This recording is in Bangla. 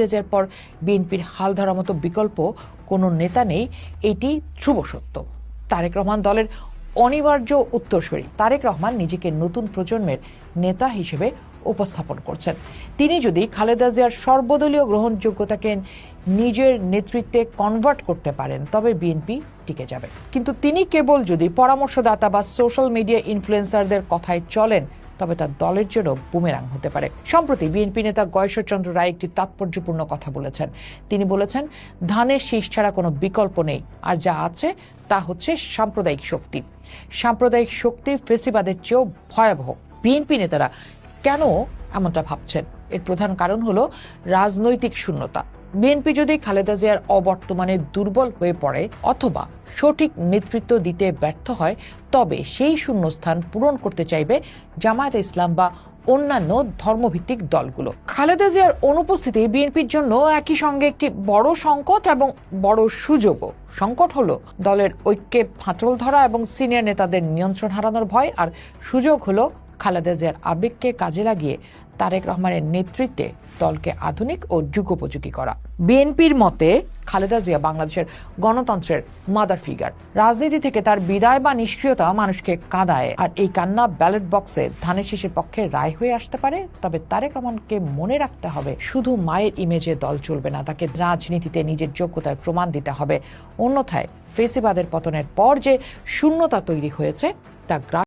দেজের পর বিএনপির হাল ধরার মতো বিকল্প কোনো নেতা নেই, এটি ধ্রুব সত্য। তারেক রহমান দলের অনিবার্য উত্তরসূরি। তারেক রহমান নিজেকে নতুন প্রজন্মের নেতা হিসেবে উপস্থাপন করছেন। তিনি যদি খালেদা জিয়ার সর্বদলীয় গ্রহণযোগ্যতাকে নিজের নেতৃত্বে কনভার্ট করতে পারেন, তবে বিএনপি টিকে যাবে। কিন্তু তিনি কেবল যদি পরামর্শদাতা বা সোশ্যাল মিডিয়া ইনফ্লুয়েন্সারদের কথায় চলেন তবে তার দলের জন্য বুমেরাং হতে পারে। সম্প্রতি বিএনপি নেতা গয়েশ্বরচন্দ্র রায় একটি তাৎপর্যপূর্ণ কথা বলেছেন। তিনি বলেছেন, ধানের শীষ ছাড়া কোনো বিকল্প নেই, আর যা আছে তা হচ্ছে সাম্প্রদায়িক শক্তি। সাম্প্রদায়িক শক্তি ফেসিবাদের চেয়েও ভয়াবহ। বিএনপি নেতারা কেন এমনটা ভাবছেন? এর প্রধান কারণ হলো রাজনৈতিক শূন্যতা। বিএনপি যদি খালেদা জিয়ার অবর্তমানে দুর্বল হয়ে পড়ে অথবা সঠিক নেতৃত্ব দিতে ব্যর্থ হয়, তবে সেই শূন্যস্থান পূরণ করতে চাইবে জামায়াতে ইসলাম বা অন্যান্য ধর্মভিত্তিক দলগুলো। খালেদা জিয়ার অনুপস্থিতি বিএনপির জন্য একই সঙ্গে একটি বড় সংকট এবং বড় সুযোগও। সংকট হলো দলের ঐক্যে ফাটল ধরা এবং সিনিয়র নেতাদের নিয়ন্ত্রণ হারানোর ভয়, আর সুযোগ হলো খালেদা জিয়ার আবেগকে কাজে লাগিয়ে তারেক রহমানের নেতৃত্বে দলকে আধুনিক ও যুগোপযোগী করা। বিএনপির মতে খালেদা জিয়া বাংলাদেশের গণতন্ত্রের মাদার ফিগার রাজনীতি থেকে তার বিদায় বা নিষ্ক্রিয়তা মানুষকে কাঁদায়। আর এই কান্না ব্যালট বক্সে ধানের শেষের পক্ষে রায় হয়ে আসতে পারে, তবে তারেক রহমানকে মনে রাখতে হবে, শুধু মায়ের ইমেজে দল চলবে না, তাকে রাজনীতিতে নিজের যোগ্যতার প্রমাণ দিতে হবে। অন্যথায় ফেসিবাদের পতনের পর যে শূন্যতা তৈরি হয়েছে, তা